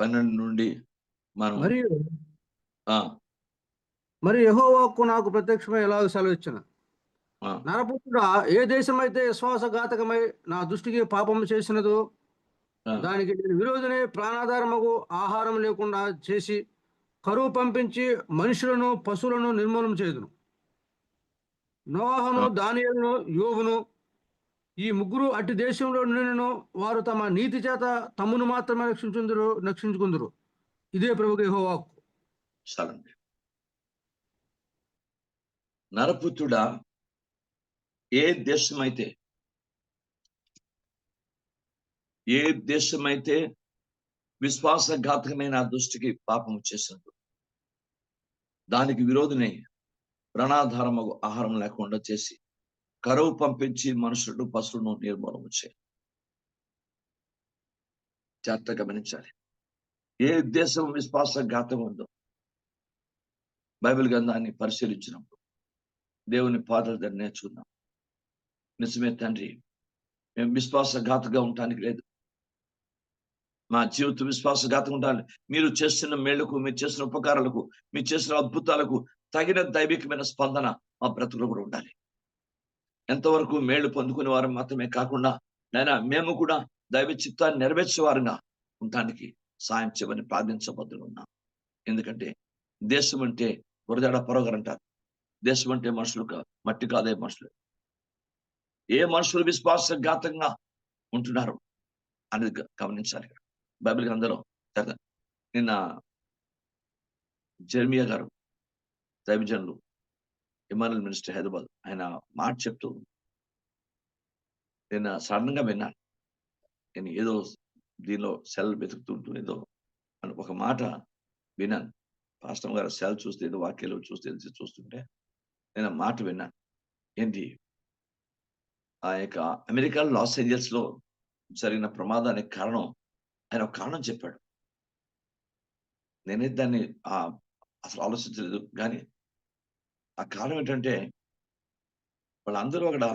పన్నెండు నుండి మనం మరియు మరి యెహోవాకు నాకు ప్రత్యక్షమై ఎలాగ సెలవిచ్చిన. నరపుత్రుడా ఏ దేశమైతే విశ్వాసఘాతకమై నా దృష్టికి పాపం చేసినదో దానికి నేను విరోధనే ప్రాణాధారముకు ఆహారం లేకుండా చేసి కరువు పంపించి మనుషులను పశువులను నిర్మూలన చేదును నోహను. దానియలను యోగును ఈ ముగ్గురు అట్టి దేశంలో నిండును వారు తమ నీతి చేత తమ్మును మాత్రమే రక్షించుందరు రక్షించుకుందరు. ఇదే ప్రభు యెహోవాకు. చాలండి నరపుత్రుడా ఏ దేశమైతే ఏ దేశమైతే విశ్వాసఘాతకమైన దృష్టికి పాపం చేసినట్టు దానికి విరోధిని ప్రాణాధారము ఆహారం లేకుండా చేసి కరువు పంపించి మనుషులను పశువులను నిర్మూలన చేయాలి. జాగ్రత్త గమనించాలి. ఏ ఉద్దేశం విశ్వాసఘాతం ఉందో. బైబిల్ గ్రంథాన్ని పరిశీలించినప్పుడు దేవుని పాదల దగ్గర నేర్చుకున్నాం నిజమే తండ్రి మేము విశ్వాసఘాతగా ఉండటానికి లేదు. మా జీవితం విశ్వాసఘాతం ఉండాలి. మీరు చేస్తున్న మేళ్ళకు మీరు చేసిన ఉపకారాలకు మీరు చేసిన అద్భుతాలకు తగిన దైవికమైన స్పందన మా బ్రతుకులో కూడా ఉండాలి. ఎంతవరకు మేళ్ళు పొందుకునే వారు మాత్రమే కాకుండా నైనా మేము కూడా దైవ చిత్తాన్ని నెరవేర్చే వారుగా ఉండటానికి సాయం చేయమని ప్రార్థించబద్దులు ఉన్నాం ఎందుకంటే దేశం అంటే బురదాడ పొరగరు అంటారు. దేశం అంటే మనుషులు మట్టి కాదే మనుషులు. ఏ మనుషులు విశ్వాసఘాతంగా ఉంటున్నారు అనేది గమనించాలి. బైబిల్ గ్రంథంలో నిన్న జెర్మియా గారు దైవజనులు ఇమానుల్ మినిస్టర్ హైదరాబాద్ ఆయన మాట చెప్తూ నేను సడన్గా విన్నాను నేను ఏదో దీనిలో సెల్ వెతుకుతుంటూ ఏదో అని ఒక మాట విన్నాను. పాస్టమ్ గారు సెల్ చూస్తే ఏదో వాక్యాలు చూస్తే ఏదో చూస్తుంటే నేను ఆ మాట విన్నాను ఏంటి? ఆ యొక్క అమెరికా లాస్ ఏంజల్స్లో జరిగిన ప్రమాదానికి కారణం ఆయన ఒక కారణం చెప్పాడు. నేనే దాన్ని ఆ అసలు ఆలోచించలేదు. కానీ ఆ కారణం ఏంటంటే వాళ్ళందరూ అక్కడ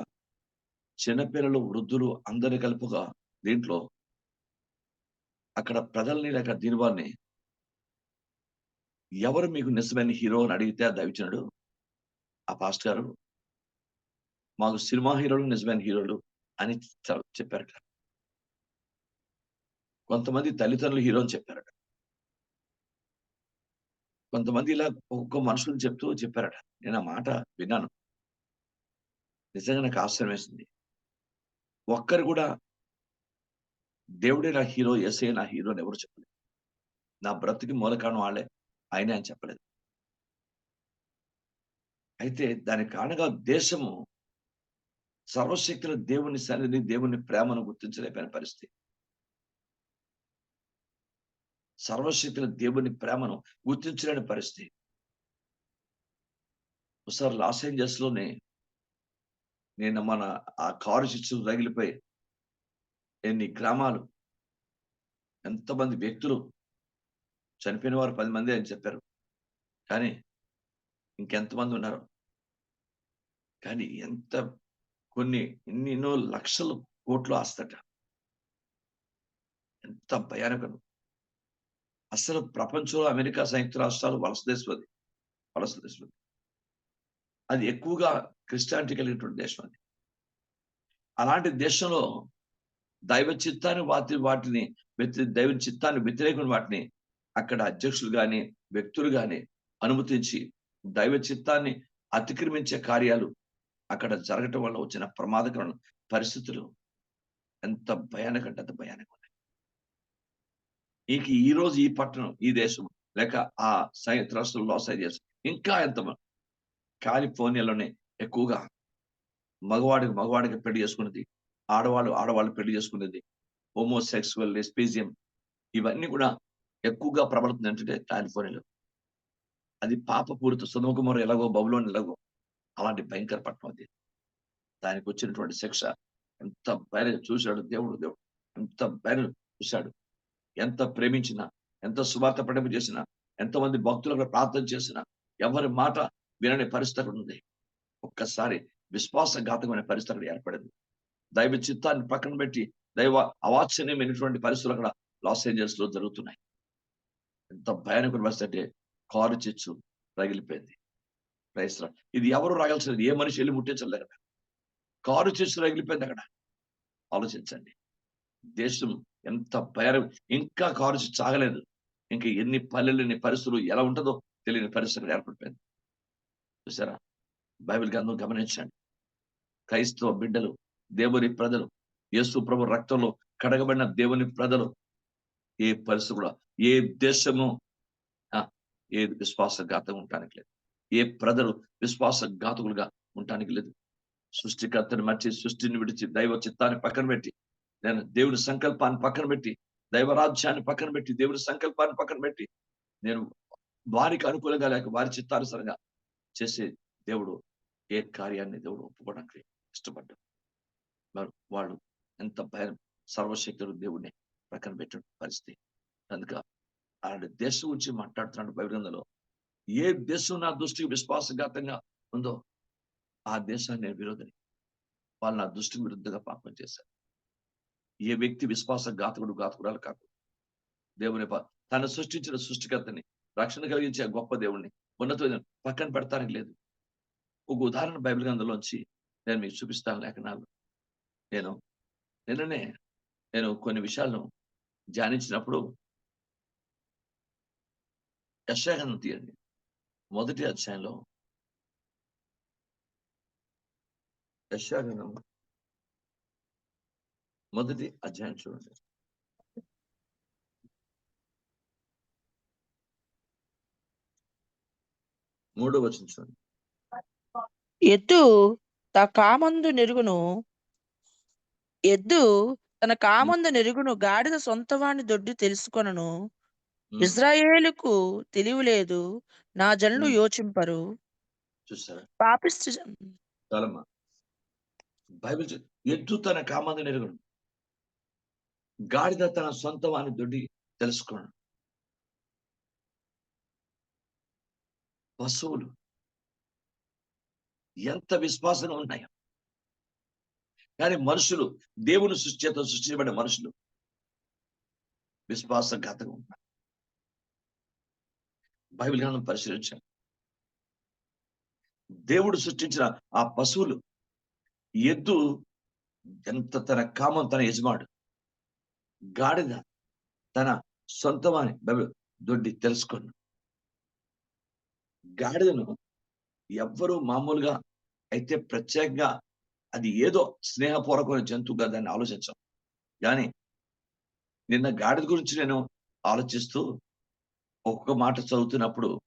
చిన్నపిల్లలు వృద్ధులు అందరు కలుపుగా దీంట్లో అక్కడ ప్రజల్ని లేక దీనివారిని ఎవరు మీకు నిజమైన హీరో అని అడిగితే ఆ ఆ పాస్ట్ గారు మాకు సినిమా హీరోలు నిజమైన హీరోలు అని చెప్పారట. కొంతమంది తల్లిదండ్రులు హీరో అని చెప్పారట. కొంతమంది ఇలా ఒక్కొక్క మనుషులు చెప్తూ చెప్పారట. నేను ఆ మాట విన్నాను. నిజంగా నాకు ఆశ్చర్యం వేసింది. ఒక్కరు కూడా దేవుడే నా హీరో ఎస్ఏ నా హీరో అని ఎవరు చెప్పలేదు. నా బ్రతికి మూల వాళ్ళే ఆయనే అని చెప్పలేదు. అయితే దానికి కారణంగా దేశము సర్వశక్తుల దేవుని సన్నిధిని దేవుని ప్రేమను గుర్తించలేకపోయిన పరిస్థితి. సర్వశక్తుల దేవుని ప్రేమను గుర్తించలేని పరిస్థితి. ఒకసారి లాస్ ఏంజల్స్లోనే నేను మన ఆ కారు శిక్షలు తగిలిపోయి ఎన్ని గ్రామాలు ఎంతమంది వ్యక్తులు చనిపోయిన వారు పది మంది అని చెప్పారు. కానీ ఇంకెంతమంది ఉన్నారు? కానీ ఎంత కొన్ని ఎన్ని ఎన్నో లక్షలు కోట్లు ఆస్తట. ఎంత భయానకం. అసలు ప్రపంచంలో అమెరికా సంయుక్త రాష్ట్రాలు వలస దేశం అది వలస దేశమది అది. ఎక్కువగా క్రిస్టియానిటీ కలిగినటువంటి దేశం అది అలాంటి దేశంలో దైవ చిత్తాన్ని వాటి వాటిని దైవ చిత్తాన్ని వ్యతిరేకమైన వాటిని అక్కడ అధ్యక్షులు కానీ వ్యక్తులు కానీ అనుమతించి దైవ చిత్తాన్ని అతిక్రమించే కార్యాలు అక్కడ జరగటం వల్ల వచ్చిన ప్రమాదకరమైన పరిస్థితులు. ఎంత భయానకంటే అంత భయానకం. ఇంక ఈ రోజు ఈ పట్టణం ఈ దేశం లేక ఆ సై రాష్ట్రంలో లాస్ ఇంకా ఎంత కాలిఫోర్నియాలోనే ఎక్కువగా మగవాడికి మగవాడికి పెళ్ళి చేసుకున్నది ఆడవాళ్ళు ఆడవాళ్ళు పెళ్ళి చేసుకునేది హోమోసెక్సువల్ లెస్పీజియం ఇవన్నీ కూడా ఎక్కువగా ప్రబలుతుంది అంటే కాలిఫోర్నియాలో. అది పాపపూరిత సుధముకుమారు ఎలాగో బబులోని ఎలాగో అలాంటి భయంకర పట్టణం అది. దానికి వచ్చినటువంటి శిక్ష ఎంత భయం చూశాడు దేవుడు దేవుడు. ఎంత భయం చూశాడు. ఎంత ప్రేమించినా ఎంత సువార్త పడింపు చేసినా ఎంతమంది భక్తులకు ప్రార్థన చేసినా ఎవరి మాట వినని పరిస్థితి ఉంది. ఒక్కసారి విశ్వాసఘాతకమైన పరిస్థితి అక్కడ ఏర్పడింది. దైవ చిత్తాన్ని పక్కన పెట్టి దైవ అవాచ్యమైనటువంటి పరిస్థితులు అక్కడ లాస్ ఏంజల్స్లో జరుగుతున్నాయి. ఎంత భయానక పరిస్థితి అంటే కారు చిచ్చు రగిలిపోయింది. రైస్రా ఇది ఎవరు రగల్చలేదు ఏ మనిషి వెళ్ళి ముట్టించలేదు అక్కడ. కారు చిచ్చు రగిలిపోయింది అక్కడ. ఆలోచించండి. దేశం ఎంత భయం ఇంకా కారు సాగలేదు ఇంకా ఎన్ని పల్లెలు ఎన్ని పరిస్థితులు ఎలా ఉంటుందో తెలియని పరిస్థితులు ఏర్పడిపోయింది. చూసారా బైబిల్ గ్రంథం గమనించండి. క్రైస్తవ బిడ్డలు దేవుని ప్రజలు యేసు ప్రభు రక్తంలో కడగబడిన దేవుని ప్రజలు ఏ పరిస్థితి కూడా ఏ దేశము ఆ, ఏ విశ్వాసఘాతం ఉండటానికి లేదు. ఏ ప్రజలు విశ్వాసఘాతకులుగా ఉండటానికి లేదు. సృష్టికర్తను మర్చి సృష్టిని విడిచి దైవ చిత్తాన్ని పక్కన పెట్టి నేను దేవుని సంకల్పాన్ని పక్కన పెట్టి దైవరాజ్యాన్ని పక్కన పెట్టి దేవుని సంకల్పాన్ని పక్కన పెట్టి నేను వారికి అనుకూలంగా లేక వారి చిత్తానుసరంగా చేసే దేవుడు ఏ కార్యాన్ని దేవుడు ఒప్పుకోవడానికి ఇష్టపడ్డాడు. మరి వాళ్ళు ఎంత భయం సర్వశక్తుడు దేవుడిని పక్కన పెట్టిన పరిస్థితి. అందుక ఆయన దేశం గురించి మాట్లాడుతున్నాడు బహిరంగంలో ఏ దేశం నా దృష్టికి విశ్వాసఘాతంగా ఉందో ఆ దేశాన్ని నేను విరోధని. వాళ్ళు నా దృష్టికి విరుద్ధంగా పాపం చేశారు. ఏ వ్యక్తి విశ్వాసఘాతకుడు ఘాతకురాలు కాదు. దేవుని తను సృష్టించిన సృష్టికర్తని రక్షణ కలిగించే గొప్ప దేవుణ్ణి ఉన్నతమైన పక్కన పెడతానికి లేదు. ఒక ఉదాహరణ బైబిల్ గ్రంథంలోంచి నేను మీకు చూపిస్తాను లేఖనాలు. నేను నిన్ననే నేను కొన్ని విషయాలను ధ్యానించినప్పుడు యశాగంధం తీయండి. మొదటి అధ్యాయంలో యశాగంధం మొదటి అధ్యాయం చూడండి. మూడో వచనం చూడండి. ఎద్దు తా కామందు నెరుగును ఎద్దు తన కామందు నెరుగును గాడిద సొంతవాని దొడ్డి తెలుసుకొనను. ఇజ్రాయేలుకు తెలివి లేదు నా జనులు. యోచింపరు. చూసారా? చాలమ్మా. బైబిల్ ఎద్దు తన కామందు నెరుగును. గాడిద తన సొంత వాని దొడ్డి తెలుసుకున్నాడు. పశువులు ఎంత విశ్వాసంగా ఉన్నాయో. కానీ మనుషులు దేవుని సృష్టి చేత సృష్టించబడిన మనుషులు విశ్వాసఘాతంగా ఉన్నారు. బైబిల్ గ్రంథం పరిశీలించాలి. దేవుడు సృష్టించిన ఆ పశువులు ఎద్దు ఎంత తన కామం తన యజమాడు గాడిద తన సొంతమని బైబిల్ దొడ్డి తెలుసుకున్నాడు. గాడిదను ఎవ్వరూ మామూలుగా అయితే ప్రత్యేకంగా అది ఏదో స్నేహపూర్వకమైన జంతువుగా దాన్ని ఆలోచించాం. కానీ నిన్న గాడిద గురించి నేను ఆలోచిస్తూ ఒక్కొక్క మాట చదువుతున్నప్పుడు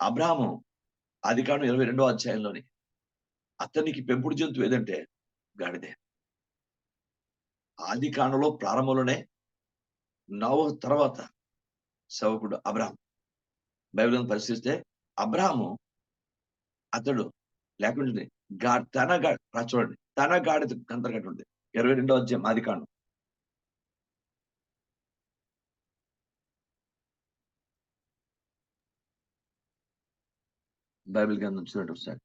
అబ్రాహము అధికారం ఇరవై రెండో అధ్యాయంలోని అతనికి పెంపుడు జంతువు ఏదంటే గాడిదే. ఆది కాండలో ప్రారంభంలోనే నవ తర్వాత సేవకుడు అబ్రాహం. బైబిల్ పరిశీలిస్తే అబ్రాహము అతడు లేకుంటుంది. గా తన గా చూడండి. తన గాడిద ఉంది ఇరవై రెండో అధ్యాయం ఆది కాండం బైబిల్ గ్రంథం చూడండి ఒకసారి.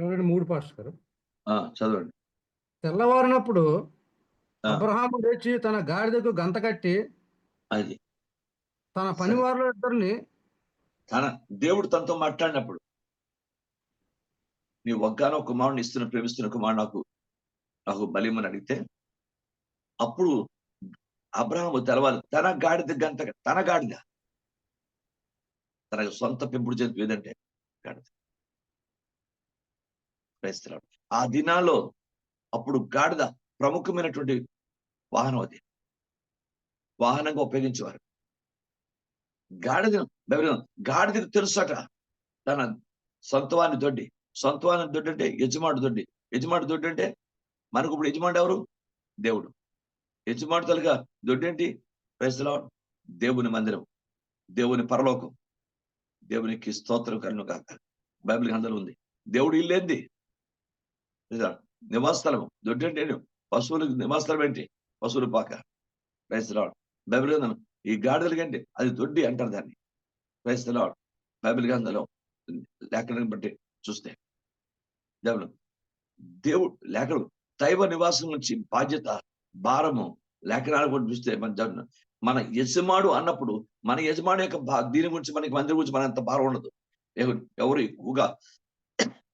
ఇరవై రెండు మూడు పాస్టర్ గారు. చదవండి. తెల్లవారినప్పుడు. అబ్రహాము లేచి తన గాడిదకు గంత కట్టి అది. తన పనివారుల ఇద్దరిని తన దేవుడు తనతో మాట్లాడినప్పుడు నీ ఒగ్గానో కుమారుని ఇస్తున్న ప్రేమిస్తున్న కుమారుడు నాకు నాకు బలిమని అడిగితే అప్పుడు అబ్రహాము తెలవాలి తన గాడిద గంట తన గాడిద తన సొంత పెంపుడు జంతువు ఏదంటే గాడిద. క్రైస్తవుడు. ఆ దినాల్లో అప్పుడు గాడిద ప్రముఖమైనటువంటి వాహనం అది. వాహనంగా ఉపయోగించేవారు. గాడిద బైబిల్ గాడిదకు తెలుసట. తన సొంతవాని దొడ్డి. సొంతవాని దొడ్డి అంటే యజమాడు దొడ్డి. యజమాడు దొడ్డి అంటే మనకు ఇప్పుడు యజమాడు ఎవరు? దేవుడు. యజమాడు తలుగా దొడ్డి ఏంటి? దేవుని మందిరం. దేవుని పరలోకం. దేవునికి స్తోత్రం కలను కాక బైబిల్ గ్రంథాలు ఉంది. దేవుడు ఇల్లేంది లేదా నివాసస్థలం దొడ్డి అంటే ఏంటి? పశువులకు నివాసస్థలం ఏంటి? పశువుల పాక. రైతులాడు బైబిల్ గ్రంథం ఈ గాడిదల కంటే అది దొడ్డి అంటారు దాన్ని. రైతులాడు బైబిల్ గ్రంథంలో లేఖనం బట్టి చూస్తే. దేవుడు దేవుడు లేఖలు దైవ నివాసం నుంచి బాధ్యత భారము లేఖనాలు కూడా చూస్తే మన మన యజమాడు అన్నప్పుడు మన యజమాని యొక్క దీని గురించి మనకి మందిరం గురించి మన అంత భారం ఉండదు. ఎవరు ఎక్కువగా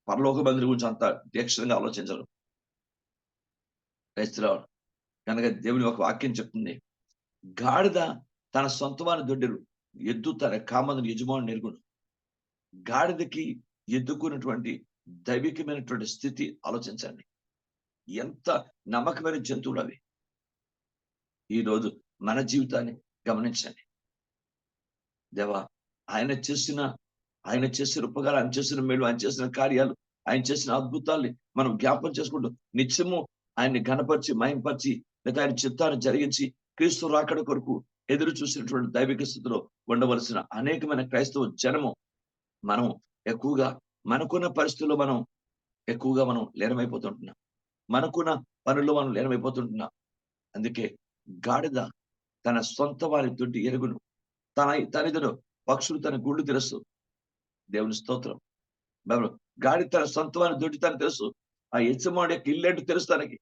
పరలోక మందిరం గురించి అంత దీక్షంగా ఆలోచించరు. క్రైస్తరావు కనుక దేవుని ఒక వాక్యం చెప్తుంది గాడిద తన సొంతవాని దొడ్డెరు ఎద్దు తన కామందుని యజమాని నిర్గుణం గాడిదకి ఎద్దుకున్నటువంటి దైవికమైనటువంటి స్థితి ఆలోచించండి. ఎంత నమ్మకమైన జంతువులు అవి. ఈరోజు మన జీవితాన్ని గమనించండి. దేవా ఆయన చేసిన ఆయన చేసిన ఉపకారం ఆయన చేసిన మేలు ఆయన చేసిన కార్యాలు ఆయన చేసిన అద్భుతాల్ని మనం జ్ఞాపకం చేసుకుంటూ నిత్యము ఆయన్ని గణపరిచి మయంపరిచి లేదా ఆయన చిత్తాన్ని జరిగించి క్రీస్తు రాకడ కొరకు ఎదురు చూసినటువంటి దైవిక స్థితిలో ఉండవలసిన అనేకమైన క్రైస్తవ జనము మనం ఎక్కువగా మనకున్న పరిస్థితుల్లో మనం ఎక్కువగా మనం లీనమైపోతుంటున్నాం. మనకున్న పనుల్లో మనం లీనమైపోతుంటున్నాం. అందుకే గాడిద తన సొంత వారి దొడ్డి ఎరుగును. తన తనిదను పక్షులు తన గుళ్ళు తెరుస్తూ దేవుని స్తోత్రం. బైబిల్ గాడి తన సొంత దుడ్డి తను తన తెలుసు. ఆ యజమాని యొక్క ఇల్లేంటి తెలుసు తనకి.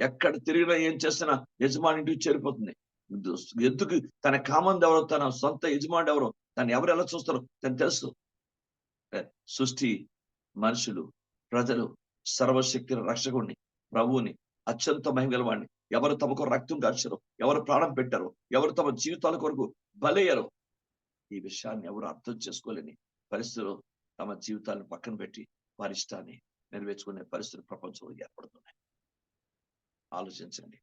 ఎక్కడ తిరిగినా ఏం చేసినా యజమాని ఇంటికి చేరిపోతుంది. ఎందుకు? తన కామంది ఎవరో తన సొంత యజమాని ఎవరో తను ఎవరు ఎలా చూస్తారో తను తెలుసు. సృష్టి మనుషులు ప్రజలు సర్వశక్తి రక్షకుణ్ణి ప్రభువుని అత్యంత మహిమగలవాడిని ఎవరు తమకు రక్తం కార్చారో ఎవరు ప్రాణం పెట్టారు ఎవరు తమ జీవితాల కొరకు బలయ్యారు ఈ విషయాన్ని ఎవరు అర్థం చేసుకోలేని పరిస్థితులు తమ జీవితాలను పక్కన పెట్టి వారి ఇష్టాన్ని నెరవేర్చుకునే పరిస్థితులు ప్రపంచంలో ఏర్పడుతున్నాయి. ఆలోచించండి.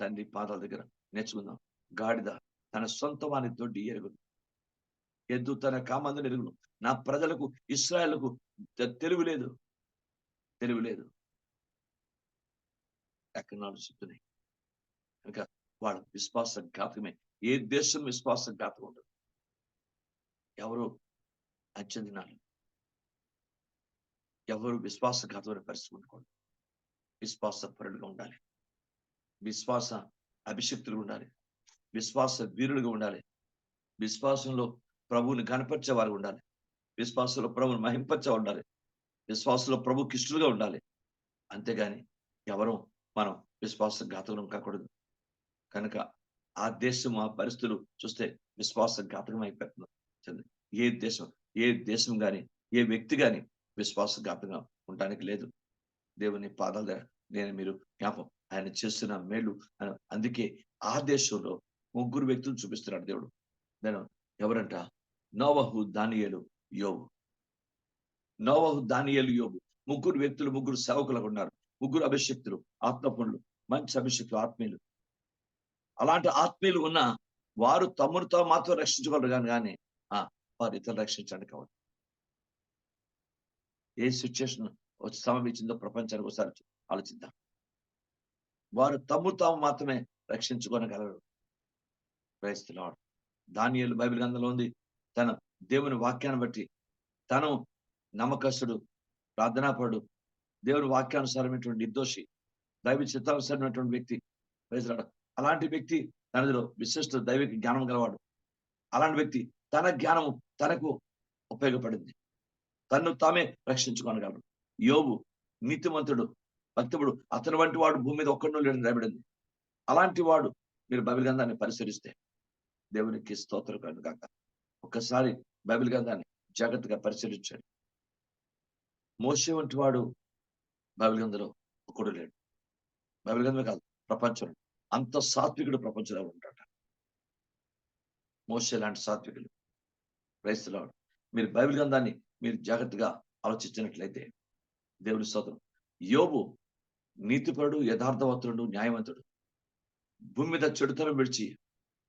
తండ్రి పాదాల దగ్గర నేర్చుకుందాం. గాడిద తన సొంత వాని దొడ్డి ఎరుగును. ఎద్దు తన కామందని ఎరుగును. నా ప్రజలకు ఇస్రాయల్కు తెలివి లేదు. తెలివి లేదు. టెక్నాలజీ చెప్తున్నాయి. కనుక వాళ్ళ విశ్వాస ఘాతకమే. ఏ దేశం విశ్వాస ఘాతకం ఉండదు. ఎవరు అత్యందినాలు ఎవరు విశ్వాసఘాతమైన పరిస్థితి ఉండకూడదు విశ్వాస పరులుగా ఉండాలి. విశ్వాస అభిషక్తులు ఉండాలి. విశ్వాస వీరులుగా ఉండాలి. విశ్వాసంలో ప్రభువుని కనపరిచే వారు ఉండాలి. విశ్వాసంలో ప్రభుని మహింపరిచే ఉండాలి. విశ్వాసంలో ప్రభు కిష్టులుగా ఉండాలి. అంతేగాని ఎవరు మనం విశ్వాస ఘాతకం కాకూడదు. కనుక ఆ దేశం ఆ పరిస్థితులు చూస్తే విశ్వాస ఘాతకం అయిపోతుంది. ఏ దేశం ఏ దేశం కానీ ఏ వ్యక్తి కానీ విశ్వాస జ్ఞాపకంగా ఉండడానికి లేదు. దేవుని పాదాల దగ్గర నేను మీరు జ్ఞాపం ఆయన చేస్తున్న మేలు అందుకే ఆ దేశంలో ముగ్గురు వ్యక్తులు చూపిస్తున్నాడు దేవుడు. నేను ఎవరంట? నోవహు దానియలు యోగు నోవహు దానియలు యోగు ముగ్గురు వ్యక్తులు ముగ్గురు సేవకులకు ఉన్నారు. ముగ్గురు అభిషక్తులు ఆత్మపుణులు మంచి అభిషక్తులు ఆత్మీయులు. అలాంటి ఆత్మీయులు ఉన్న వారు తమ్ముడితో మాత్రం రక్షించగలరు కానీ కానీ వారు ఇతరులు రక్షించడానికి కావాలి ఏ సిచ్యుయేషన్ వచ్చి సంభవించిందో ప్రపంచానికి ఒకసారి ఆలోచిద్దాం. వారు తమ్ము తాము మాత్రమే రక్షించుకోనగలరు క్రైస్తలాడు దానియలు బైబిల్ గ్రంథంలో ఉంది. తన దేవుని వాక్యాన్ని బట్టి తను నమ్మకస్తుడు ప్రార్థనాపరుడు దేవుని వాక్యానుసారమైనటువంటి నిర్దోషి దైవ చిత్తానుసారమైనటువంటి వ్యక్తి. ప్రైజ్లాడు అలాంటి వ్యక్తి తనదిలో విశిష్ట దైవిక జ్ఞానం గలవాడు. అలాంటి వ్యక్తి తన జ్ఞానము తనకు ఉపయోగపడింది. తన్ను తామే రక్షించుకోనగలడు. యోగు నీతిమంతుడు భక్తుడు. అతని వంటి వాడు భూమి మీద ఒక్కడో లేడని రాబడింది అలాంటి వాడు మీరు బైబిల్ గ్రంథాన్ని పరిశీలిస్తే దేవునికి స్తోత్రం కాక ఒక్కసారి బైబిల్ గ్రంథాన్ని జాగ్రత్తగా పరిశీలించండి. మోసే వంటి వాడు బైబిల్ గ్రంథంలో ఒకడు లేడు. బైబిల్ గ్రంథమే కాదు ప్రపంచంలో. అంత సాత్వికుడు ప్రపంచంలో ఉంటాడు. మోసే లాంటి సాత్వికులు క్రైస్తలాడు మీరు బైబిల్ గ్రంథాన్ని మీరు జాగ్రత్తగా ఆలోచించినట్లయితే దేవుడి స్తోత్రం. యోబు నీతిపరుడు యథార్థవంతుడు న్యాయవంతుడు. భూమి మీద చెడుతనం విడిచి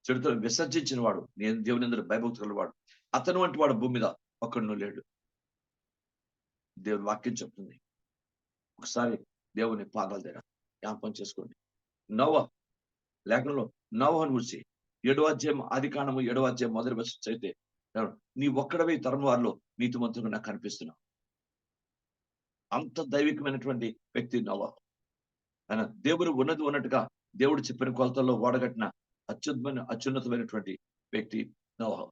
చెడుతనం విసర్జించిన వాడు నేను దేవుని అందరూ భయభక్తి కలవాడు అతను వంటి వాడు భూమి మీద ఒక్కడును లేడు. దేవుని వాక్యం చెప్తుంది. ఒకసారి దేవుని పాదాల దగ్గర జ్ఞాపకం చేసుకోండి. నవ లేఖనంలో నవహను గురించి ఏడవ అధ్యాయం ఆది కాండము ఏడవ అధ్యాయం మొదటి వచ్చి నీ ఒక్కడవే తరం వారిలో నీతిమంతుగా నాకు కనిపిస్తున్నావు. అంత దైవికమైనటువంటి వ్యక్తి నవ ఆయన దేవుడు ఉన్నది ఉన్నట్టుగా దేవుడు చెప్పిన కొలతల్లో ఓడగట్టిన అత్యుత్తమైన అత్యున్నతమైనటువంటి వ్యక్తి నవ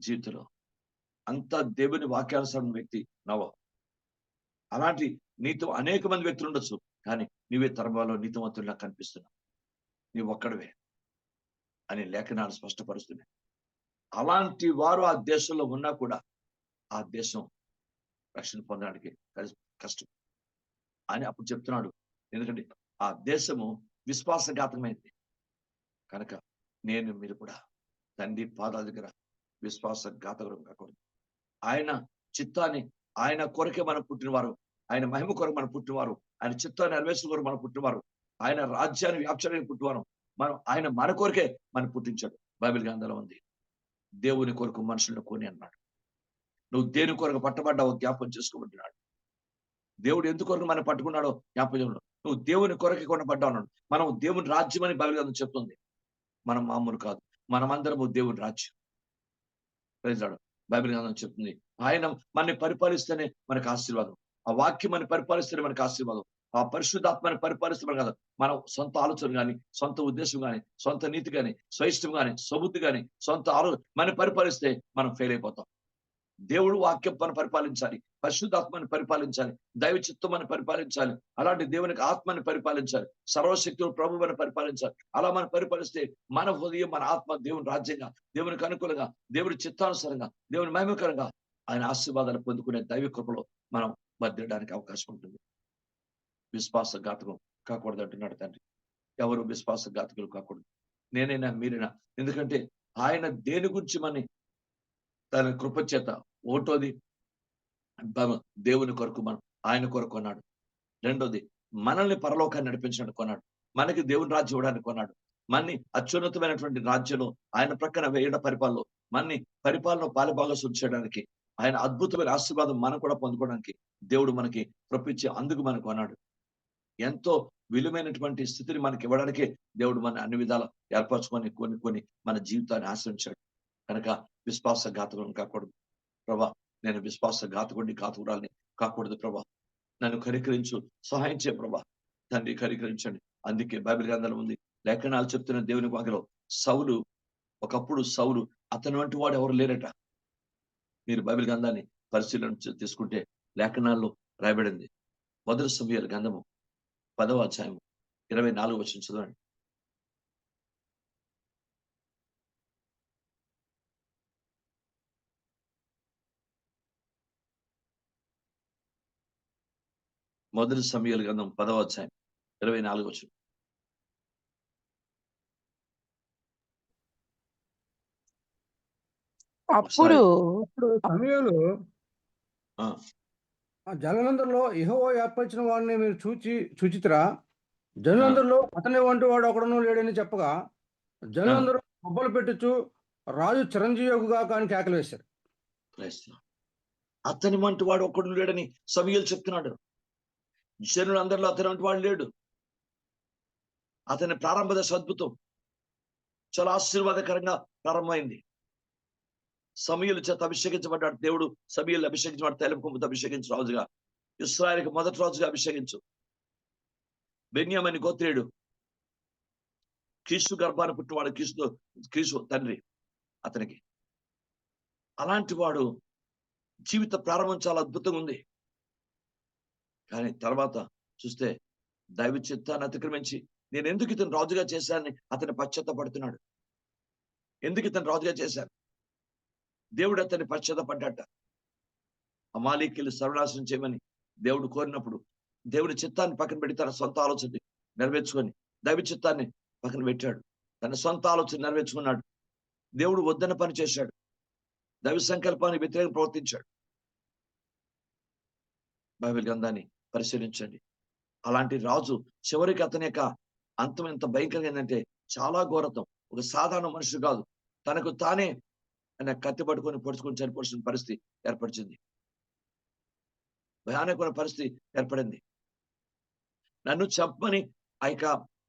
జీవితంలో అంత దేవుని వాక్యానుసరణ వ్యక్తి నవ అలాంటి నీతో అనేక మంది వ్యక్తులు ఉండొచ్చు కానీ నీవే తరమాలో నాకు కనిపిస్తున్నావు. నీవు ఒక్కడవే అని లేఖనాలు స్పష్టపరుస్తున్నాయి. అలాంటి వారు ఆ దేశంలో ఉన్నా కూడా ఆ దేశం రక్షణ పొందడానికి కష్టం. అని అప్పుడు చెప్తున్నాడు. ఎందుకంటే ఆ దేశము విశ్వాసఘాతమైంది. కనుక నేను మీరు కూడా తండ్రి పాదాల దగ్గర విశ్వాసఘాతకరం కాకూడదు. ఆయన చిత్తాన్ని ఆయన కొరకే మనం పుట్టినవారు ఆయన మహిమ కొరకు మనం పుట్టినవారు ఆయన చిత్తాన్ని నెరవేర్చిన కొరకు మనం పుట్టినవారు ఆయన రాజ్యాన్ని వ్యాప్చడానికి పుట్టినవారు మనం ఆయన మన కొరకే మనం పుట్టించాడు. బైబిల్ గ్రంథంలో ఉంది. దేవుని కొరకు మనుషులను కొని అన్నాడు. నువ్వు దేని కొరకు పట్టబడ్డావు జ్ఞాపం చేసుకోబడ్డాడు దేవుడు ఎందుకు కొరకు మనం పట్టుకున్నాడో జ్ఞాపకం నువ్వు దేవుని కొరకే కొనబడ్డావు అన్నాడు. మనం దేవుని రాజ్యం అని బైబిల్ చెప్తుంది. మనం మామూలు కాదు. మనమందరము దేవుని రాజ్యం. Praise బైబిల్ గ్రంథం చెప్తుంది. ఆయన మనని పరిపాలిస్తేనే మనకు ఆశీర్వాదం. ఆ వాక్యం మనం పరిపాలిస్తేనే మనకు ఆశీర్వాదం. ఆ పరిశుద్ధాత్మని పరిపాలిస్తే మనం కాదు సొంత ఆలోచన గాని సొంత ఉద్దేశం కానీ సొంత నీతి కానీ స్వయిష్టం గాని సబుద్ధి కానీ సొంత ఆలో మనం పరిపాలిస్తే మనం ఫెయిల్ అయిపోతాం. దేవుడు వాక్యం మనం పరిపాలించాలి. పరిశుద్ధాత్మని పరిపాలించాలి. దైవ చిత్తమని పరిపాలించాలి. అలాంటి దేవునికి ఆత్మని పరిపాలించాలి. సర్వశక్తులు ప్రభువుని పరిపాలించాలి. అలా మనం పరిపాలిస్తే మన హృదయం మన ఆత్మ దేవుని రాజ్యంగా దేవునికి అనుకూలంగా దేవుడి చిత్తానుసారంగా దేవుని మహిమకరంగా ఆయన ఆశీర్వాదాలు పొందుకునే దైవ కృపలో మనం బద్దడానికి అవకాశం ఉంటుంది. విశ్వాసఘాతకం కాకూడదు అంటున్నాడు తండ్రి. ఎవరు విశ్వాస ఘాతకులు కాకూడదు? నేనైనా మీరైనా? ఎందుకంటే ఆయన దేని గురించి మని తన కృపచేత ఒకటోది దేవుని కొరకు మనం ఆయన కొరకు కొన్నాడు. రెండోది మనల్ని పరలోకాన్ని నడిపించడానికి కొన్నాడు. మనకి దేవుని రాజ్యం ఇవ్వడానికి కొన్నాడు. మన్ని అత్యున్నతమైనటువంటి రాజ్యంలో ఆయన ప్రక్కన వేయడ పరిపాలనలో మన్ని పరిపాలన పాలిభాగస్వం చేయడానికి ఆయన అద్భుతమైన ఆశీర్వాదం మనం కూడా పొందుకోవడానికి దేవుడు మనకి ప్రొప్పించి అందుకు మనకు అన్నాడు ఎంతో విలువైనటువంటి స్థితిని మనకి ఇవ్వడానికి దేవుడు మన అన్ని విధాలు ఏర్పరచుకొని కొన్ని కొన్ని మన జీవితాన్ని ఆశ్రయించాడు. కనుక విశ్వాస విశ్వాసఘాతకం కాకూడదు. ప్రభా నేను విశ్వాస ఘాతకుడిని ఘాతకురాలని కాకూడదు ప్రభా. నన్ను కరికరించు సహాయం ప్రభా. తండ్రి కరికరించండి అందుకే బైబిల్ గ్రంథాలు ఉంది లేఖనాలు చెప్తున్న దేవుని వాకిలో సౌలు ఒకప్పుడు సౌలు అతని వంటి వాడు ఎవరు లేరట. మీరు బైబిల్ గ్రంథాన్ని పరిశీలన తీసుకుంటే లేఖనాల్లో రాయబడింది. మొదటి సమయాల గంధము పదవ అధ్యాయం ఇరవై నాలుగు వచ్చిన చదవండి. మొదటి సమయాల గ్రంథం పదవ అధ్యాయం ఇరవై నాలుగు వచ్చిన అప్పుడు ఇప్పుడు సమయంలో జనులందరిలో యెహోవా ఏర్పరిచిన వాడిని మీరు చూచి చూచితిరా? జనులందరిలో అతని వంటి వాడు ఒకడును లేడని చెప్పగా జనులందరూ కొబ్బలు పెట్టుచు రాజు చిరంజీవిగా కానీ కేకలు వేశారు. అతని వంటి వాడు ఒక్కడు లేడని సమయాలు చెప్తున్నాడు. జనులందరిలో అతని వంటి వాడు లేడు. అతని ప్రారంభ దశ అద్భుతం. చాలా ఆశీర్వాదకరంగా ప్రారంభమైంది. సమయలు చేత అభిషేకించబడ్డాడు. దేవుడు సమయలు అభిషేకించబడ్డ తైలం కొమ్ముతో అభిషేకించు రాజుగా. ఇస్రాయల్కి మొదటి రాజుగా అభిషేకించు. బెన్యామని గోత్రేయుడు. క్రీస్తు గర్భాన్ని పుట్టినవాడు క్రీస్తు క్రీస్తు తండ్రి అతనికి. అలాంటి వాడు జీవిత ప్రారంభం చాలా అద్భుతంగా ఉంది. కానీ తర్వాత చూస్తే దైవ చిత్తాన్ని అతిక్రమించి నేను ఎందుకు ఇతను రాజుగా చేశానని అతని పశ్చాత్తపడుతున్నాడు? ఎందుకు ఇతను రాజుగా చేశాను దేవుడు అతన్ని పశ్చాత్తపడ్డాట. అమాలీకిలు సర్వనాశనం చేయమని దేవుడు కోరినప్పుడు దేవుడి చిత్తాన్ని పక్కన పెట్టి తన సొంత ఆలోచన నెరవేర్చుకొని దైవ చిత్తాన్ని పక్కన పెట్టాడు. తన సొంత ఆలోచన నెరవేర్చుకున్నాడు. దేవుడు వద్దన పని చేశాడు. దైవ సంకల్పాన్ని వ్యతిరేకంగా ప్రవర్తించాడు. బైబిల్ గ్రంథాన్ని పరిశీలించండి. అలాంటి రాజు చివరికి అతని యొక్క అంతం ఎంత భయంకరంగా ఏంటంటే చాలా ఘోరతం. ఒక సాధారణ మనుషుడు కాదు. తనకు తానే ఆయన కత్తి పట్టుకొని పొడుచుకొని చనిపోవాల్సిన పరిస్థితి ఏర్పరిచింది. భయానకమైన పరిస్థితి ఏర్పడింది. నన్ను చంపని ఆ యొక్క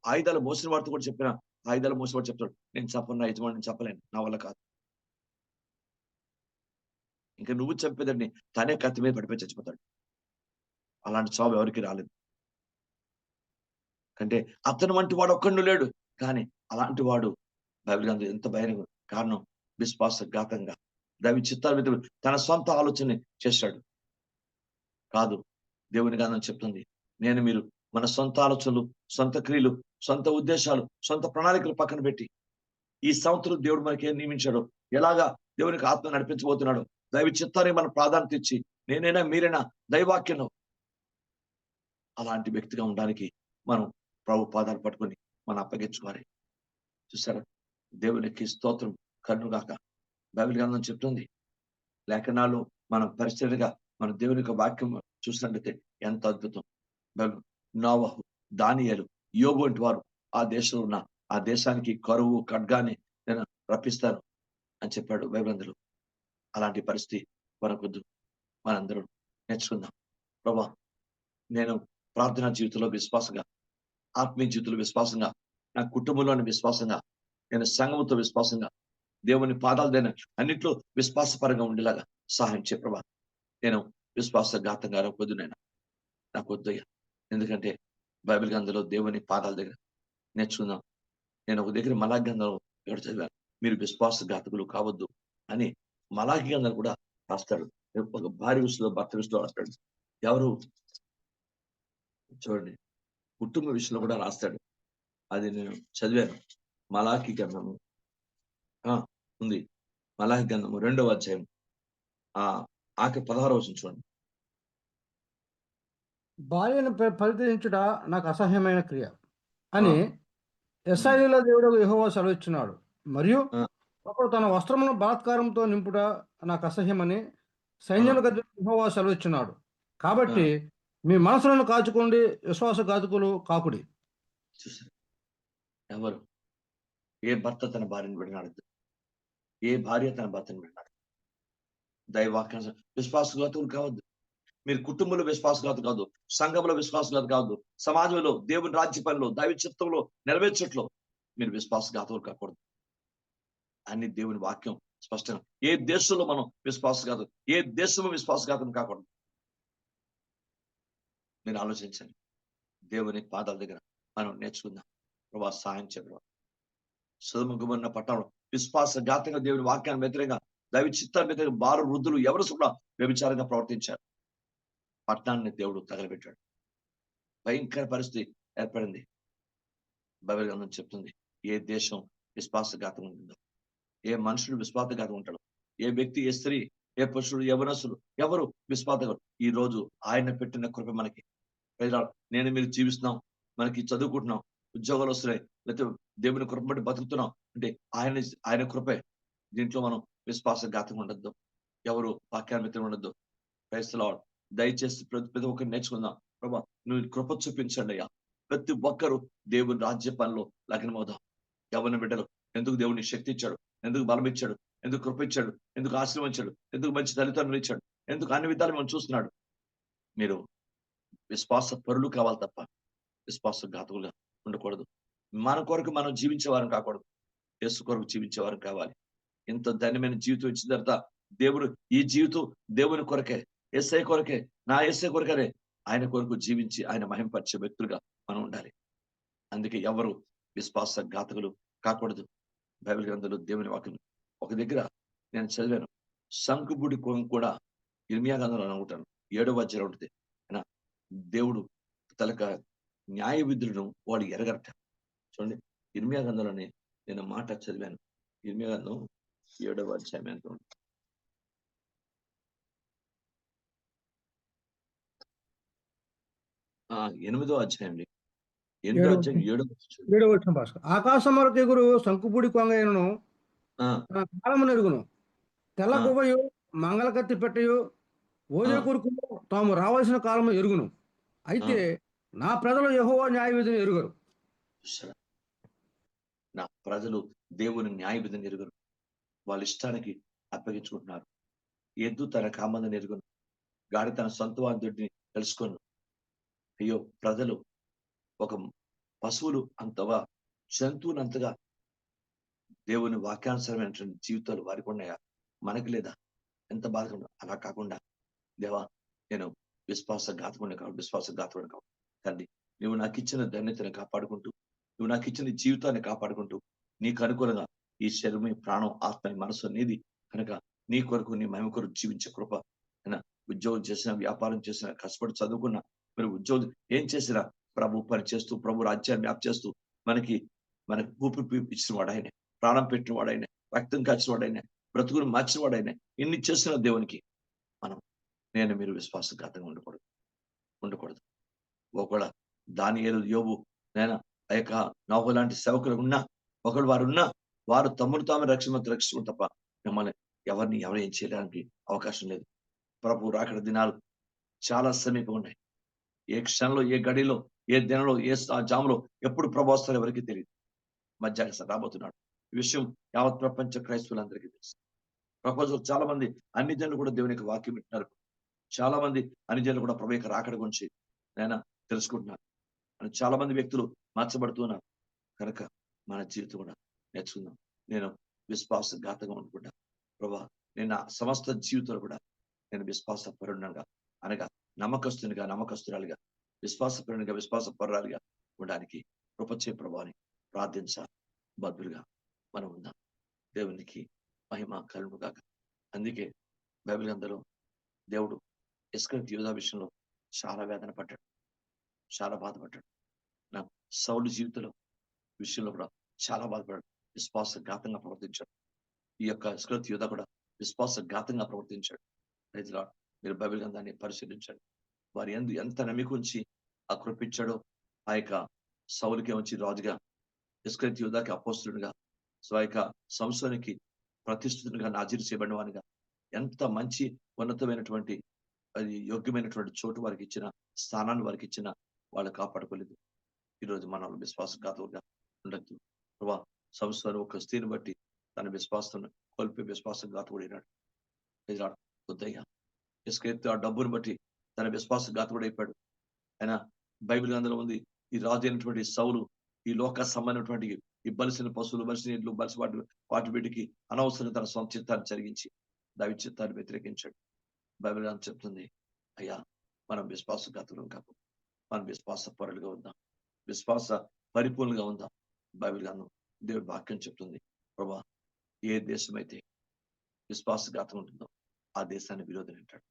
ఆయుధాలు మోసిన వాడితో కూడా చెప్పిన ఆయుధాలు మోసిన వాడు చెప్తాడు నేను చంపను నా యజమాని చెప్పలేను నా వల్ల కాదు. ఇంకా నువ్వు చంపేదాన్ని తనే కత్తి మీద పడిపోయి చచ్చిపోతాడు. అలాంటి చావు ఎవరికి రాలేదు. అంటే అతను వంటి వాడు ఒక్కడు లేడు కానీ అలాంటి వాడు బైబిల్ గ్రంథం ఎంత భయానికి కారణం విశ్వాసఘాతంగా దైవ చిత్తాలు మీద తన సొంత ఆలోచన చేశాడు. కాదు దేవుని గానం చెప్తుంది. నేను మీరు మన సొంత ఆలోచనలు సొంత క్రియలు సొంత ఉద్దేశాలు సొంత ప్రణాళికలు పక్కన పెట్టి ఈ సంవత్సరం దేవుడు మనకి ఏం నియమించాడు ఎలాగా దేవునికి ఆత్మ నడిపించబోతున్నాడు దైవ చిత్తాన్ని మన ప్రాధాన్యత ఇచ్చి నేనైనా మీరైనా దైవాక్యను అలాంటి వ్యక్తిగా ఉండడానికి మనం ప్రభు పాదాలు పట్టుకొని మనం అప్పగించుకోవాలి. చూసారా? దేవునికి స్తోత్రం. కన్నుగాక బైబిల్ గ్రంథం చెప్తుంది. లేఖనాలు మనం పరిస్థితిగా మన దేవుని యొక్క వాక్యం చూసినట్లయితే ఎంత అద్భుతం. బైబిల్ నోవహు దానియలు యోగు వంటి వారు ఆ దేశంలో ఉన్న ఆ దేశానికి కరువు ఖడ్గాన్ని నేను రప్పిస్తాను అని చెప్పాడు బైబిలందరూ అలాంటి పరిస్థితి మనకొద్దు. మనందరం నేర్చుకుందాం. ప్రభా నేను ప్రార్థనా జీవితంలో విశ్వాసంగా ఆత్మీయ జీవితంలో విశ్వాసంగా నా కుటుంబంలోని విశ్వాసంగా నేను సంఘముతో విశ్వాసంగా దేవుని పాదాలు దైన అన్నిట్లో విశ్వాసపరంగా ఉండేలాగా సహాయం చే ప్రభా. నేను విశ్వాసఘాతంగా వద్దు నేను నాకు వద్దయ్యా ఎందుకంటే బైబిల్ గ్రంథంలో దేవుని పాదాల దగ్గర నేర్చుకుందాం. నేను ఒక దగ్గర మలాగ్ గ్రంథంలో ఎవరు చదివాను. మీరు విశ్వాసఘాతకులు కావద్దు అని మలాగి గ్రంథాలు కూడా రాస్తాడు. ఒక భార్య విషయంలో భర్త విషయంలో రాస్తాడు. ఎవరు? చూడండి. కుటుంబ విషయంలో కూడా రాస్తాడు. అది నేను చదివాను. మలాఖీ గ్రంథము ఆ ఉంది. మలాకి గ్రంథము రెండవ అధ్యాయం. ఆ ఆకి పదహారు వచ్చిన చూడండి. భార్యను ప- పరిత్యజించుట నాకు అసహ్యమైన క్రియ. అని ఎస్ఐలో దేవుడు యెహోవా సెలవిచ్చున్నాడు. మరియు. ఒకడు తన వస్త్రమును బలాత్కారంతో నింపుట నాకు అసహ్యమని సైన్యములకు అధిపతి యెహోవా సెలవిచ్చున్నాడు. కాబట్టి మీ మనసులను కాచుకోండి విశ్వాసఘాతకులు కాకుడి. చూసారు ఎవరు? ఏ భర్త తన భార్యను విడనాడద్దు. ఏ భార్య తన భర్తను విడనాడు దైవాక్యం విశ్వాసఘాతులు కావద్దు. మీరు కుటుంబంలో విశ్వాసఘాతు కాదు సంఘంలో విశ్వాసఘాతు కాదు సమాజంలో దేవుని రాజ్య పనిలో దైవ చిత్తంలో నెరవేర్చట్లో మీరు విశ్వాసఘాతం కాకూడదు. అని దేవుని వాక్యం స్పష్టంగా ఏ దేశంలో మనం విశ్వాసఘాతం ఏ దేశంలో విశ్వాసఘాతం కాకూడదు. మీరు ఆలోచించండి. దేవుని పాదాల దగ్గర మనం నేర్చుకుందాం. ప్రభా సహాయం చేయడం. సుధముఖమన్న పట్టణం విశ్వాసఘాతంగా దేవుని వాక్యాన్ని వ్యతిరేకంగా దైవ చిత్తాన్ని వ్యతిరేకంగా బారు వృద్ధులు ఎవరు కూడా వ్యభిచారంగా ప్రవర్తించారు. పట్టణాన్ని దేవుడు తగలబెట్టాడు. భయంకర పరిస్థితి ఏర్పడింది. బైబిల్ గ్రంథం చెప్తుంది ఏ దేశం విశ్వాసఘాతం ఉంటుందో ఏ మనుషుడు విశ్వాసఘాతం ఉంటాడు ఏ వ్యక్తి ఏ స్త్రీ ఏ పురుషుడు యవనసులు ఎవరు విశ్వాస ఈ రోజు ఆయన పెట్టిన కృప మనకి. నేను మీరు జీవిస్తున్నాం మనకి చదువుకుంటున్నాం ఉద్యోగాలు వస్తున్నాయి లేకపోతే దేవుని కృప బట్టి బతుకుతున్నాం. అంటే ఆయన ఆయన కృపే. దీంట్లో మనం విశ్వాసఘాతం ఉండద్దు. ఎవరు వాక్యాన్ని ఉండద్దు. క్రైస్తలో దయచేసి ప్రతి ప్రతి ఒక్కరు నేర్చుకుందాం. ప్రభా నువ్వు కృప చూపించండి అయ్యా. ప్రతి ఒక్కరు దేవుని రాజ్య పనిలో లగ్నమవుదాం. ఎవరిని బిడ్డలు ఎందుకు దేవుని శక్తి ఇచ్చాడు? ఎందుకు బలం ఇచ్చాడు? ఎందుకు కృప ఇచ్చాడు? ఎందుకు ఆశ్రమించాడు ఎందుకు మంచి తల్లిదండ్రులు ఇచ్చాడు? ఎందుకు అన్ని విధాలు మనం చూస్తున్నాడు? మీరు విశ్వాస పరులు కావాలి తప్ప విశ్వాస ఘాతువులుగా ఉండకూడదు. మన కొరకు మనం జీవించేవారం కాకూడదు. యేసు కొరకు జీవించేవారం కావాలి. ఇంత ధన్యమైన జీవితం ఇచ్చిన తర్వాత దేవుడు ఈ జీవితం దేవుని కొరకే ఎస్ఐ కొరకే నా ఎస్ఐ కొరకనే ఆయన కొరకు జీవించి ఆయన మహింపరిచే వ్యక్తులుగా మనం ఉండాలి. అందుకే ఎవరు విశ్వాస ఘాతకులు కాకూడదు. బైబిల్ గ్రంథంలో దేవుని వాక్యం ఒక దగ్గర నేను చదివాను. శంకుబుడి కోం కూడా ఇర్మియా గ్రంథంలో అనుకుంటాను ఏడవ అధ్యాయం ఉంటుంది. దేవుడు తలక న్యాయ విధులను వాడు ఎరగరట. చూడండి. ఇర్మియా గ్రంథంలోనే నేను మాట చదివాను. ఇర్మియా గ్రంథం ఏడవ అధ్యాయం ఎంత ఎనిమిదో అధ్యాయం అండి. ఎనిమిదో అధ్యాయం ఏడవ ఆకాశం వరకు ఎగురు శంకుపూడి తన కాలము నెరుగును. తెల్ల. గువ్వయు మంగళ కత్తి పెట్టయు ఓజే ఆ. కొరకు తాము రావాల్సిన కాలము ఎరుగును. అయితే నా ప్రజలు యెహోవా న్యాయ విధిని ఎరుగరు? నా ప్రజలు దేవుని న్యాయ విధిని వాళ్ళ ఇష్టానికి అప్పగించుకుంటున్నారు. ఎద్దు తన కామందని ఎరుగును గాడి తన సొంతవాదుడిని తెలుసుకొను అయ్యో ప్రజలు ఒక పశువులు అంతవా? జంతువునంతగా దేవుని వాక్యానుసరమైనటువంటి జీవితాలు వారికి ఉన్నాయా? మనకి లేదా? ఎంత బాధగా అలా కాకుండా. దేవా నేను విశ్వాస ఘాతకుండా కావు విశ్వాస ఘాతకుండా కావు. తండ్రి నువ్వు నాకు ఇచ్చిన ధన్యతను కాపాడుకుంటూ నువ్వు నాకు ఇచ్చిన జీవితాన్ని కాపాడుకుంటూ నీకు అనుకూలంగా ఈ శరీరం ప్రాణం ఆత్మ మనసు అనేది కనుక నీ కొరకు నీ మహిమ కొరకు జీవించే కృప. ఉద్యోగం చేసినా వ్యాపారం చేసిన కష్టపడి చదువుకున్న మరి ఉద్యోగం ఏం చేసినా ప్రభు పని చేస్తూ ప్రభు రాజ్యాన్ని వ్యాప్తి చేస్తూ మనకి మనకి ఊపిరి ఇచ్చిన వాడు ఆయన ప్రాణం పెట్టిన వాడు రక్తం కాచిన వాడైనా ఆయన బ్రతుకుని మార్చిన వాడైనా ఎన్ని ఇన్ని చేసిన దేవునికి మనం నేను మీరు విశ్వాసఘాతంగా ఉండకూడదు. ఉండకూడదు. ఒకవేళ దాని ఏదో యోబు నేను ఆ యొక్క నౌక లాంటి సేవకులు ఉన్నా ఒకడు వారు ఉన్నా వారు తమ్ముడు తాము రక్షణ రక్షించుకుని తప్ప మిమ్మల్ని ఎవరిని ఎవరు ఏం చేయడానికి అవకాశం లేదు. ప్రభు రాకడ దినాలు చాలా సమీపం ఉన్నాయి. ఏ క్షణంలో ఏ గడిలో ఏ దినంలో ఏ జాములో ఎప్పుడు ప్రభు వస్తారో ఎవరికి తెలియదు. మధ్యాహ్నం రాబోతున్నాడు. ఈ విషయం యావత్ ప్రపంచ క్రైస్తవులందరికీ తెలుసు. ప్రపంచంలో చాలా మంది అన్ని జనులు కూడా దేవుని యొక్క వాక్యం వింటున్నారు. చాలా మంది అన్ని జనులు కూడా ప్రభు యొక్క రాకడ గురించి నేను తెలుసుకుంటున్నారు. అని చాలా మంది వ్యక్తులు మార్చబడుతున్నాం కనుక మన జీవితం కూడా నేర్చుకుందాం. నేను విశ్వాసఘాతంగా అనుకుంటా ప్రభా నేను నా సమస్త జీవితంలో కూడా నేను విశ్వాస పరుణంగా అనగా నమ్మకస్తునిగా నమ్మకస్తురాలుగా విశ్వాసపరునిగా విశ్వాసపరురాలుగా ఉండడానికి ప్రపంచే ప్రభాని ప్రార్థించ బద్దులుగా మనం ఉందాం. దేవునికి మహిమ కలుగు కాక అందుకే బైబిల్ అందరూ దేవుడు ఇసుక యూధా విషయంలో చాలా వేదన పడ్డాడు. చాలా బాధపడ్డాడు. నా సౌలు జీవితంలో విషయంలో కూడా చాలా బాధపడ్డాడు. విశ్వాసఘాతంగా ప్రవర్తించాడు. ఈ యొక్క స్కృతి యోధ కూడా విశ్వాసఘాతంగా ప్రవర్తించాడు. రైతులా మీరు బైబిల్ గ్రంథాన్ని పరిశీలించండి. వారి ఎందు ఎంత నమ్మిక ఉంచి ఆ కృపించాడో ఆ యొక్క సౌలుకి వచ్చి రాజుగా ఇస్కరిత్ యోధాకి అపోస్తులుగా సో ఆ యొక్క సంస్థనికి ప్రతిష్ఠితునిగా నాజీరు చేయబడిన వానిగా ఎంత మంచి ఉన్నతమైనటువంటి అది యోగ్యమైనటువంటి చోటు వారికి ఇచ్చిన స్థానాన్ని వారికి ఇచ్చిన వాళ్ళు కాపాడుకోలేదు. ఈరోజు మనం విశ్వాసఘాతులుగా ఉండద్దు ప్రభా సంస్థను ఒక స్త్రీని బట్టి తన విశ్వాసం కోల్పోయి విశ్వాసఘాతుడైనాడు ఎదురాడు వద్దయ్యా ఇసుకెత్తి ఆ డబ్బును బట్టి తన విశ్వాసఘాతుడైపోయాడు. ఆయన బైబిల్ గ్రంథంలో ఉంది ఈ రాజు అయినటువంటి సౌలు ఈ లోక సంబంధించినటువంటి ఈ బలిసిన పశువులు బలిసిన ఇళ్ళు బలిసి వాటి వాటి వీటికి అనవసరంగా తన సొంత చిత్తాన్ని జరిగించి దావి చిత్తాన్ని వ్యతిరేకించాడు. బైబిల్ గ్రంథం చెప్తుంది అయ్యా మనం విశ్వాసఘాతులం కాదు. మనం విశ్వాస పరులుగా ఉందాం. విశ్వాస పరిపూర్ణంగా ఉందాం? బైబిల్ గ్రంథం దేవుడి వాక్యం చెప్తుంది. ప్రభా ఏ దేశమైతే విశ్వాసఘాతం ఉంటుందో ఆ దేశాన్ని విరోధం అంటాడు.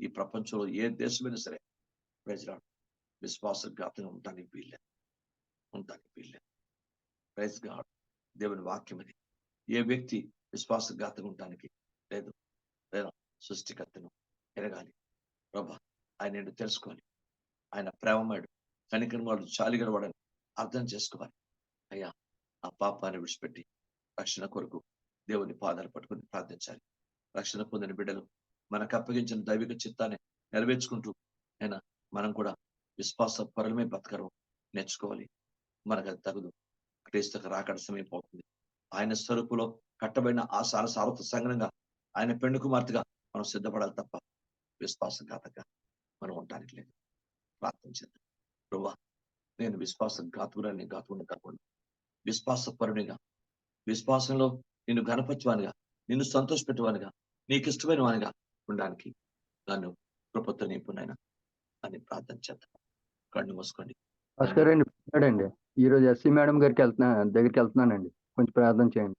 ఈ ప్రపంచంలో ఏ దేశమైనా సరే ప్రజలాడు విశ్వాసఘాతంగా ఉండడానికి వీళ్ళే ఉండడానికి వీళ్ళే ప్రైజ్ గాడ్ దేవుని వాక్యం అది. ఏ వ్యక్తి విశ్వాసఘాతంగా ఉండడానికి లేదు. లేదా సృష్టికర్తను ఎరగాలి. ప్రభా ఆయన తెలుసుకొని తెలుసుకోవాలి ఆయన ప్రేమమాడు కనికరం వాడు చాలిగల వాడని అర్థం చేసుకోవాలి. అయ్యా ఆ పాపాన్ని విడిచిపెట్టి రక్షణ కొరకు దేవుని పాదాలు పట్టుకుని ప్రార్థించాలి. రక్షణ పొందిన బిడ్డలు మనకు అప్పగించిన దైవిక చిత్తాన్ని నెరవేర్చుకుంటూ అయినా మనం కూడా విశ్వాస పరులమే బతకరం నేర్చుకోవాలి. మనకు అది తగదు. క్రీస్తుకు రాకడ సమయం పోతుంది ఆయన స్వరూపులో కట్టబడిన ఆ సార సారత సంగనంగా ఆయన పెండు కుమార్తెగా మనం సిద్ధపడాలి తప్ప విశ్వాసఘాతగా మనం ఉండడానికి లేదు. ప్రార్థన ప్రభా నేను విశ్వాసఘాతురాన్ని ఘాతుని కాకుండా. విశ్వాసపరునిగా విశ్వాసంలో నిన్ను గణపత్వానిగా నిన్ను సంతోషపెట్టువానిగా నీకు ఇష్టమైన వానిగా ఉండడానికి నన్ను కృపతో నింపునైనా అని ప్రార్థన చేద్దాం. కళ్ళు మూసుకోండి. భాస్కర్ అండి అండి ఈ రోజు ఎస్సీ మేడం గారికి వెళ్తున్నా దగ్గరికి వెళ్తున్నానండి. కొంచెం ప్రార్థన చేయండి.